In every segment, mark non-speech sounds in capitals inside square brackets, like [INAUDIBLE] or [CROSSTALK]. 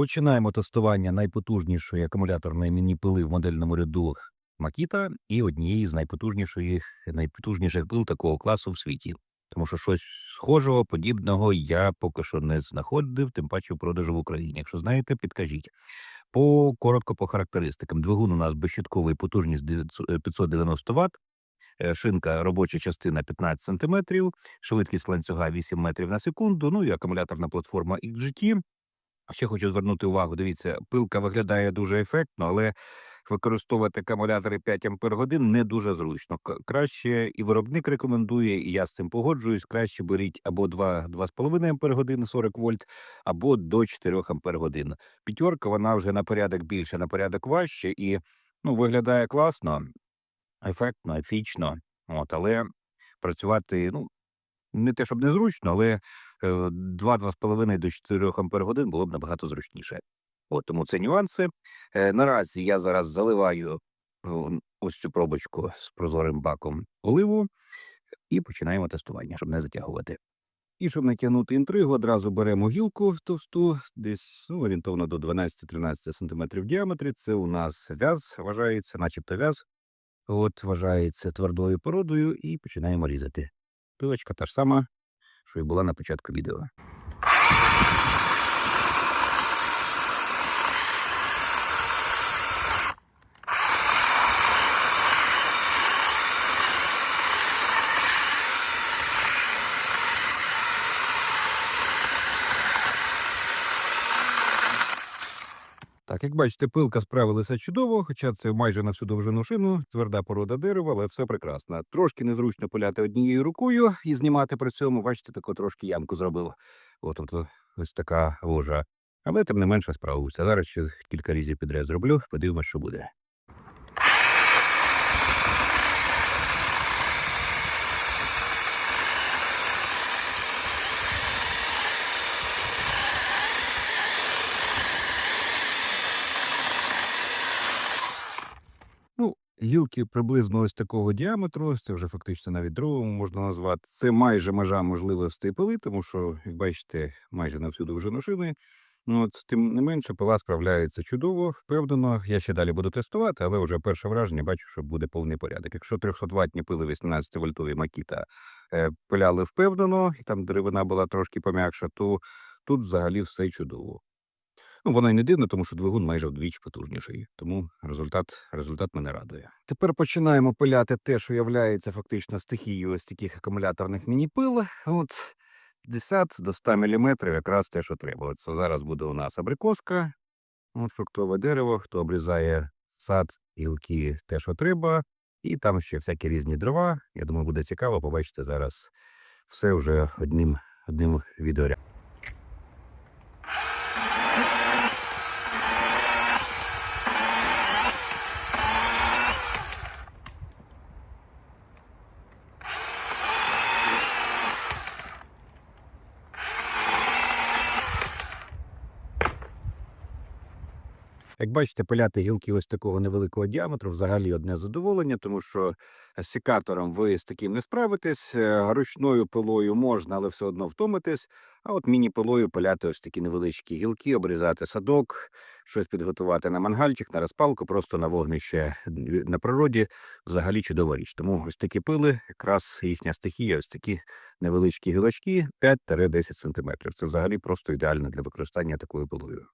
Починаємо тестування найпотужнішої акумуляторної міні-пили в модельному ряду Makita і однієї з найпотужніших, пил такого класу в світі. Тому що щось схожого, подібного я поки що не знаходив, тим паче в продажу в Україні. Якщо знаєте, підкажіть. По коротко по характеристикам. Двигун у нас безщитковий потужність 900 е, 590 Вт, е, шинка робоча частина 15 см, швидкість ланцюга 8 метрів на секунду, ну і акумуляторна платформа XGT. Ще хочу звернути увагу. Дивіться, пилка виглядає дуже ефектно, але використовувати акумулятори 5 ампер годин не дуже зручно. Краще і виробник рекомендує, і я з цим погоджуюсь. Краще беріть або 2, 2,5 ампер годин 40 вольт, або до 4 ампер годин. П'ятерка вона вже на порядок більше, на порядок важче і ну, виглядає класно, ефектно, ефічно. От, але працювати, ну, не те, щоб незручно, але е, 2-2,5 до 4 ампер годин було б набагато зручніше. От тому це нюанси. Е, наразі я зараз заливаю ось цю пробочку з прозорим баком оливу і починаємо тестування, щоб не затягувати. І щоб не тягнути інтригу, одразу беремо гілку товсту, десь ну, орієнтовно до 12-13 см в діаметрі. Це у нас в'яз вважається, начебто в'яз. От вважається твердою породою, і починаємо різати. Пилочка та ж сама, що і була на початку відео. Так, як бачите, пилка справилася чудово, хоча це майже на всю довжину шину, тверда порода дерева, але все прекрасно. Трошки незручно пиляти однією рукою і знімати при цьому, бачите, таку трошки ямку зробив. От, от ось така ложа. Але тим не менше справився. Зараз ще кілька різів підряд зроблю, подивимось, що буде. Ну, гілки приблизно ось такого діаметру, це вже фактично навіть дровому можна назвати. Це майже межа можливостей пили, тому що, як бачите, майже на всю довжину шини. Ну, от, тим не менше, пила справляється чудово, впевнено. Я ще далі буду тестувати, але вже перше враження бачу, що буде повний порядок. Якщо 300 ватні пили 18 вольтові Макіта е, пиляли впевнено, і там деревина була трошки пом'якша, то тут взагалі все чудово. Ну, воно й не дивно, тому що двигун майже вдвічі потужніший. Тому результат, результат мене радує. Тепер починаємо пиляти те, що являється фактично стихією ось таких акумуляторних міні-пил. От 50 до 100 мм якраз те, що треба. От зараз буде у нас абрикоска, от фруктове дерево, хто обрізає сад, гілки, те, що треба. І там ще всякі різні дрова. Я думаю, буде цікаво. Побачите зараз все вже одним, одним відеорядом. Як бачите, пиляти гілки ось такого невеликого діаметру взагалі одне задоволення, тому що секатором ви з таким не справитесь. е, Ручною пилою можна, але все одно втомитесь. А от міні-пилою пиляти ось такі невеличкі гілки, обрізати садок, щось підготувати на мангальчик, на розпалку, просто на вогнище на природі. Взагалі чудова річ. Тому ось такі пили, якраз їхня стихія, ось такі невеличкі гілочки 5-10 см. Це взагалі просто ідеально для використання такою пилою.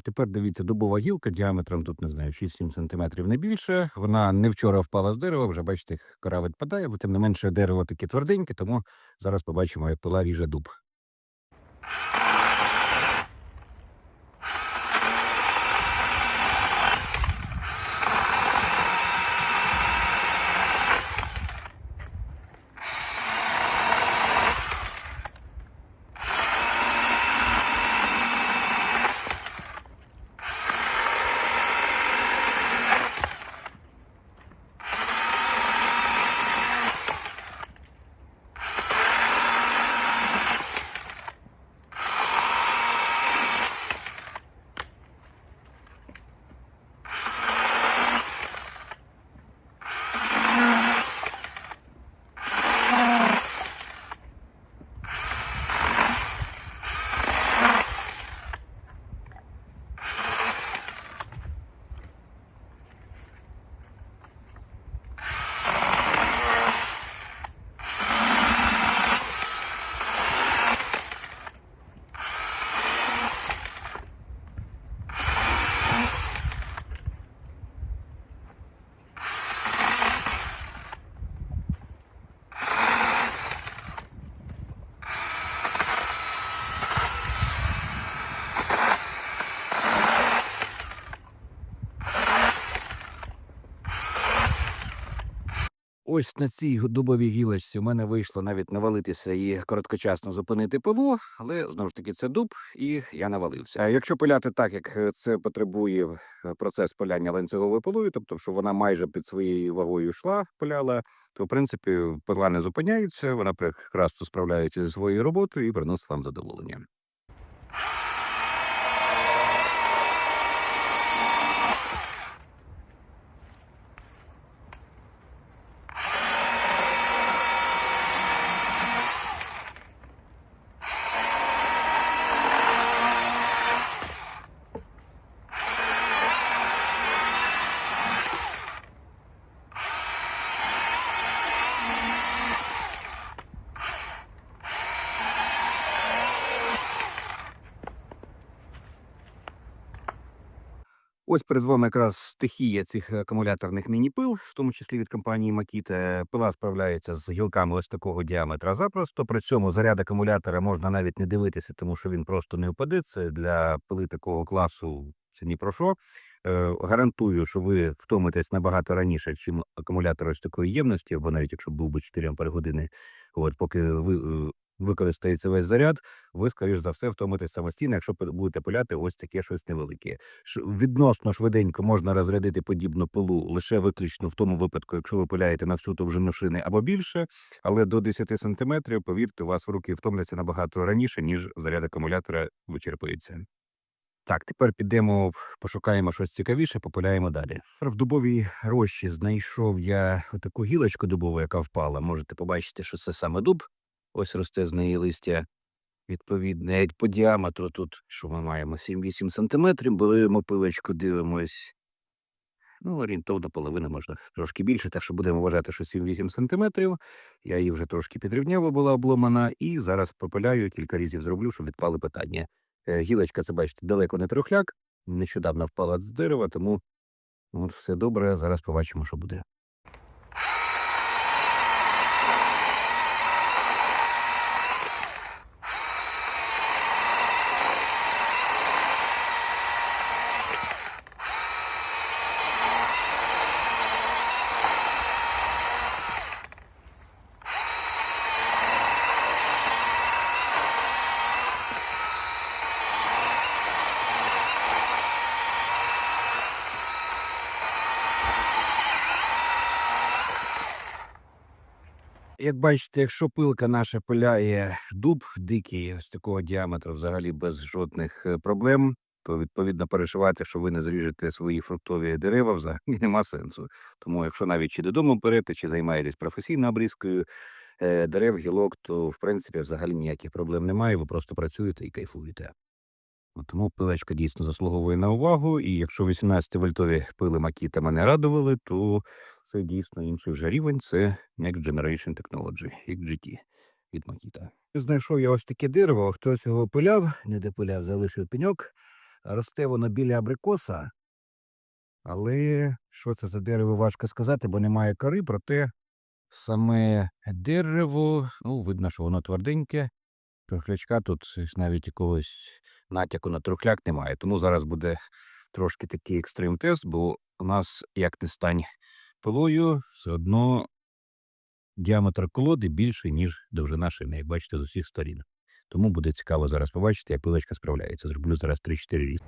Тепер дивіться, дубова гілка діаметром тут не знаю, 6-7 см не більше. Вона не вчора впала з дерева, вже бачите, кора відпадає, бо тим не менше дерево таке тверденьке, тому зараз побачимо, як пила ріже дуб. Ось на цій дубовій гілочці у мене вийшло навіть навалитися і короткочасно зупинити пилу, але знову ж таки це дуб, і я навалився. А якщо пиляти так, як е, це потребує е, процес пиляння ланцюговою пилою, тобто, що вона майже під своєю вагою йшла, пиляла, то в принципі пила не зупиняється, вона прекрасно справляється зі своєю роботою і приносить вам задоволення. Ось перед вами якраз стихія цих акумуляторних міні-пил, в тому числі від компанії Makita. Пила справляється з гілками ось такого діаметра запросто. При цьому заряд акумулятора можна навіть не дивитися, тому що він просто не впаде. Це для пили такого класу. Це ні про що. Е, гарантую, що ви втомитесь набагато раніше, чим акумулятор ось такої ємності, або навіть якщо був би 4 ампер години, от поки ви е, використається весь заряд, ви, скоріш за все, втомитесь самостійно, якщо будете пиляти ось таке щось невелике. Відносно швиденько можна розрядити подібну пилу лише виключно в тому випадку, якщо ви пиляєте на всю довжину шини або більше, але до 10 сантиметрів, повірте, у вас руки втомляться набагато раніше, ніж заряд акумулятора вичерпується. Так, тепер підемо, пошукаємо щось цікавіше, попиляємо далі. В дубовій рощі знайшов я таку гілочку дубову, яка впала. Можете побачити, що це саме дуб. Ось росте з неї листя відповідне. Навіть по діаметру тут, що ми маємо, 7-8 сантиметрів. Беремо пилочку, дивимось. Ну, орієнтовно половина можна трошки більше, так що будемо вважати, що 7-8 сантиметрів. Я її вже трошки підрівняв, була обломана, і зараз попиляю, кілька разів зроблю, щоб відпали питання. Е, Гілочка, це бачите, далеко не трохляк, нещодавно впала з дерева, тому от все добре. Зараз побачимо, що буде. Як бачите, якщо пилка наша пиляє дуб дикий, ось такого діаметру, взагалі без жодних е, проблем, то відповідно переживати, що ви не зріжете свої фруктові дерева, взагалі [LAUGHS] нема сенсу. Тому, якщо навіть чи додому берете, чи займаєтесь професійною обрізкою е, дерев, гілок, то в принципі взагалі ніяких проблем немає. Ви просто працюєте і кайфуєте. Тому пилечка дійсно заслуговує на увагу, і якщо 18-вольтові пили Makita мене радували, то це дійсно інший вже рівень, це Next Generation Technology, XGT від Makita. Знайшов я ось таке дерево, хтось його пиляв, не допиляв, залишив пеньок. Росте воно біля абрикоса, але що це за дерево, важко сказати, бо немає кори, проте саме дерево, ну, видно, що воно тверденьке. Трухлячка тут навіть якогось натяку на трухляк немає. Тому зараз буде трошки такий екстрим тест, бо у нас, як не стань пилою, все одно діаметр колоди більший, ніж довжина шини, як бачите, з усіх сторін. Тому буде цікаво зараз побачити, як пилочка справляється. Зроблю зараз 3-4 різ.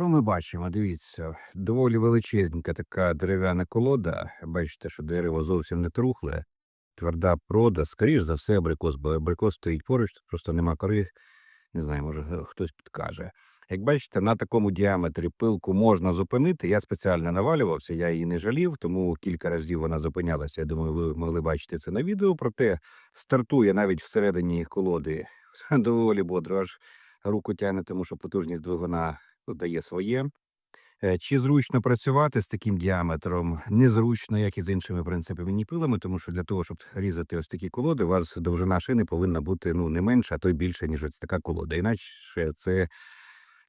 Що ми бачимо? Дивіться, доволі величезненька така дерев'яна колода. Бачите, що дерево зовсім не трухле, тверда прода, скоріш за все, абрикос, бо абрикос стоїть поруч, тут просто нема кори. Не знаю, може хтось підкаже. Як бачите, на такому діаметрі пилку можна зупинити. Я спеціально навалювався, я її не жалів, тому кілька разів вона зупинялася. Я думаю, ви могли бачити це на відео. Проте стартує навіть всередині колоди [LAUGHS] доволі бодро, аж руку тягне, тому що потужність двигуна дає своє. Е, Чи зручно працювати з таким діаметром? Незручно, як і з іншими принципами пилами, тому що для того, щоб різати ось такі колоди, у вас довжина шини повинна бути ну не менша, а то й більше, ніж ось така колода. Іначе це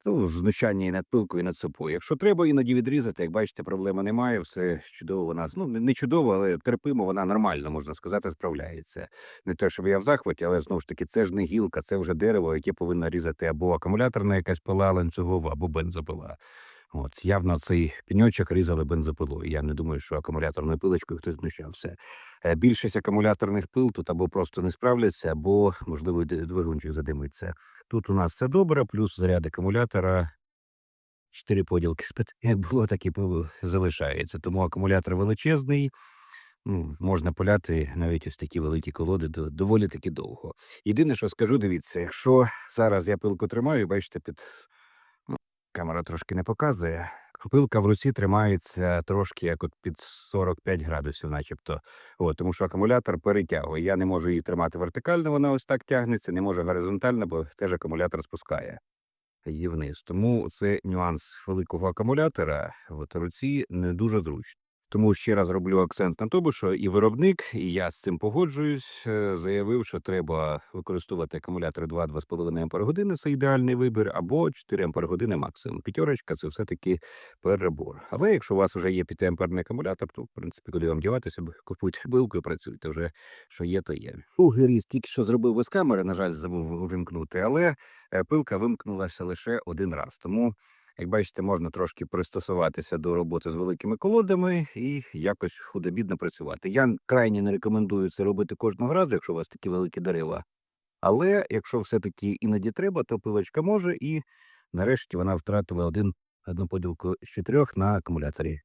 ну, знущання і над пилкою, і над собою. Якщо треба іноді відрізати, як бачите, проблеми немає. Все чудово. Вона ну не- чудово, але терпимо. Вона нормально можна сказати, справляється. Не те, щоб я в захваті, але знову ж таки, це ж не гілка, це вже дерево, яке повинно різати або акумуляторна якась пила ланцюгова, або бензопила. От явно цей пеньочок різали бензопилою. Я не думаю, що акумуляторною пилочкою хтось знущався. Е, Більшість акумуляторних пил тут або просто не справляться, або можливо двигунчик задимиться. Тут у нас все добре, плюс заряд акумулятора. Чотири поділки [LAUGHS] як було, так і пов- залишається. Тому акумулятор величезний. Ну, можна поляти навіть ось такі великі колоди доволі таки довго. Єдине, що скажу, дивіться, якщо зараз я пилку тримаю, бачите, під камера трошки не показує. Пилка в руці тримається трошки як от під 45 градусів, начебто. От, тому що акумулятор перетягує. Я не можу її тримати вертикально, вона ось так тягнеться, не можу горизонтально, бо теж акумулятор спускає її вниз. Тому це нюанс великого акумулятора в руці не дуже зручно. Тому ще раз роблю акцент на тому, що і виробник, і я з цим погоджуюсь, е, заявив, що треба використовувати акумулятори 2-2,5 Ампер-години, це ідеальний вибір, або 4 Ампер-години максимум. П'ятерочка це все-таки перебор. Але якщо у вас вже є 5-амперний акумулятор, то в принципі куди вам діватися, [LAUGHS] купуйте билку і працюйте вже, що є, то є. Другий різ тільки що зробив без камери, на жаль, забув увімкнути, але е, пилка вимкнулася лише один раз. Тому, як бачите, можна трошки пристосуватися до роботи з великими колодами і якось худобідно працювати. Я крайні не рекомендую це робити кожного разу, якщо у вас такі великі дерева. Але якщо все-таки іноді треба, то пилочка може, і нарешті вона втратила один, одну поділку з чотирьох на акумуляторі.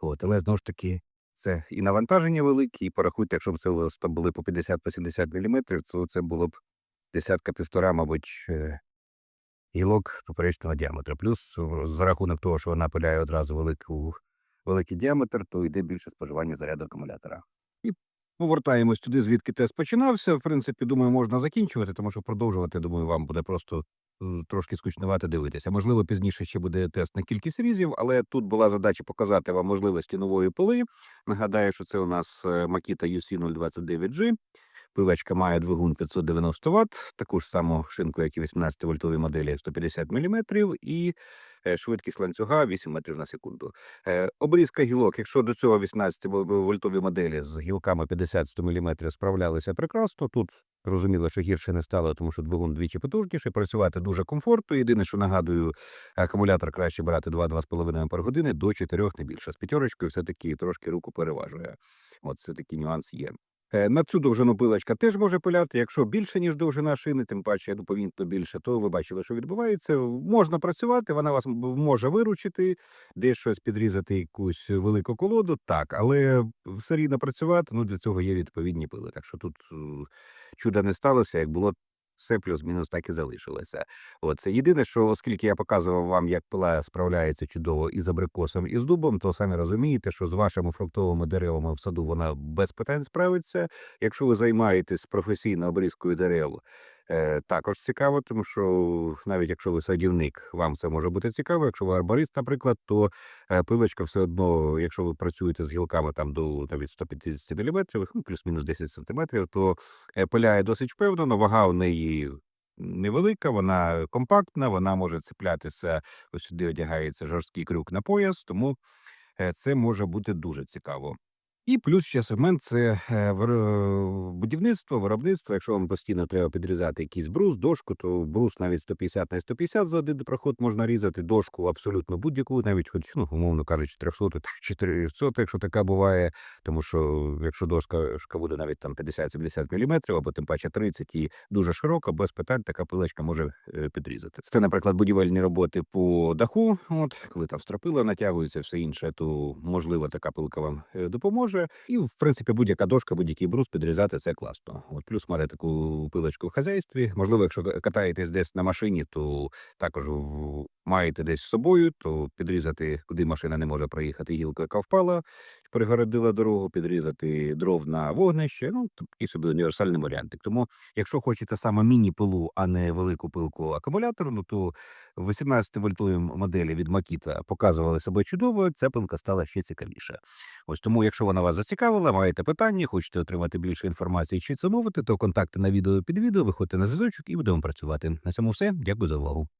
От, але знову ж таки, це і навантаження великі, і порахуйте, якщо б це були по 50-70 мм, то це було б десятка півтора, мабуть, е, гілок поперечного діаметра. Плюс за рахунок того, що вона пиляє одразу велику, великий діаметр, то йде більше споживання заряду акумулятора. І повертаємось туди, звідки тест починався. В принципі, думаю, можна закінчувати, тому що продовжувати, думаю, вам буде просто е, трошки скучнувато дивитися. Можливо, пізніше ще буде тест на кількість різів, але тут була задача показати вам можливості нової пили. Нагадаю, що це у нас е, Makita UC029G. Пилочка має двигун 590 Вт, таку ж саму шинку, як і 18-вольтові моделі 150 мм, і е, швидкість ланцюга 8 метрів на секунду. Е, Обрізка гілок, якщо до цього 18-вольтові моделі з гілками 50-100 мм справлялися прекрасно, тут розуміло, що гірше не стало, тому що двигун двічі потужніший, працювати дуже комфортно. Єдине, що нагадую, акумулятор краще брати 2-2,5 Ампер-години до 4 не більше. З п'ятерочкою все-таки трошки руку переважує. От це такий нюанс є. Е, На цю довжину пилочка теж може пиляти. Якщо більше, ніж довжина шини, тим паче ну, помітно більше, то ви бачили, що відбувається. Можна працювати, вона вас може виручити, десь щось підрізати, якусь велику колоду, так, але все рівно працювати, ну для цього є відповідні пили. Так що тут е, чуда не сталося, як було. Все плюс-мінус так і залишилося. От це єдине, що оскільки я показував вам, як пила справляється чудово і з абрикосом, і з дубом, то самі розумієте, що з вашими фруктовими деревами в саду вона без питань справиться. Якщо ви займаєтесь професійно обрізкою дерев, також цікаво, тому що навіть якщо ви садівник, вам це може бути цікаво. Якщо ви арборист, наприклад, то е, пилочка все одно, якщо ви працюєте з гілками там до навіть 150 мм, ну плюс-мінус 10 см, то е, пиляє досить впевнено, вага у неї невелика, вона компактна, вона може цеплятися, ось сюди одягається жорсткий крюк на пояс, тому е, це може бути дуже цікаво. І плюс ще сегмент це е, виро- будівництво, виробництво. Якщо вам постійно треба підрізати якийсь брус, дошку, то брус навіть 150 на 150 за один проход можна різати, дошку абсолютно будь-яку, навіть хоч, ну, умовно кажучи, 300, 400, якщо така буває. Тому що якщо доска буде навіть там 50-70 мм, або тим паче 30 і дуже широка, без питань така пилочка може е, підрізати. Це, наприклад, будівельні роботи по даху. От коли там стропила натягується, все інше, то можливо така пилка вам е, допоможе. І в принципі будь-яка дошка, будь-який брус підрізати це класно. От плюс мати таку пилочку в хазяйстві. Можливо, якщо катаєтесь десь на машині, то також маєте десь з собою, то підрізати, куди машина не може проїхати, гілка, яка впала, перегородила дорогу, підрізати дров на вогнище. Ну, такий собі універсальний варіантик. Тому, якщо хочете саме міні-пилу, а не велику пилку акумуляторну, то в 18 вольтовій моделі від Makita показували себе чудово, ця пилка стала ще цікавіше. Ось тому, якщо вона вас зацікавила, маєте питання, хочете отримати більше інформації чи замовити, то контакти на відео під відео, виходьте на зв'язочок і будемо працювати. На цьому все. Дякую за увагу.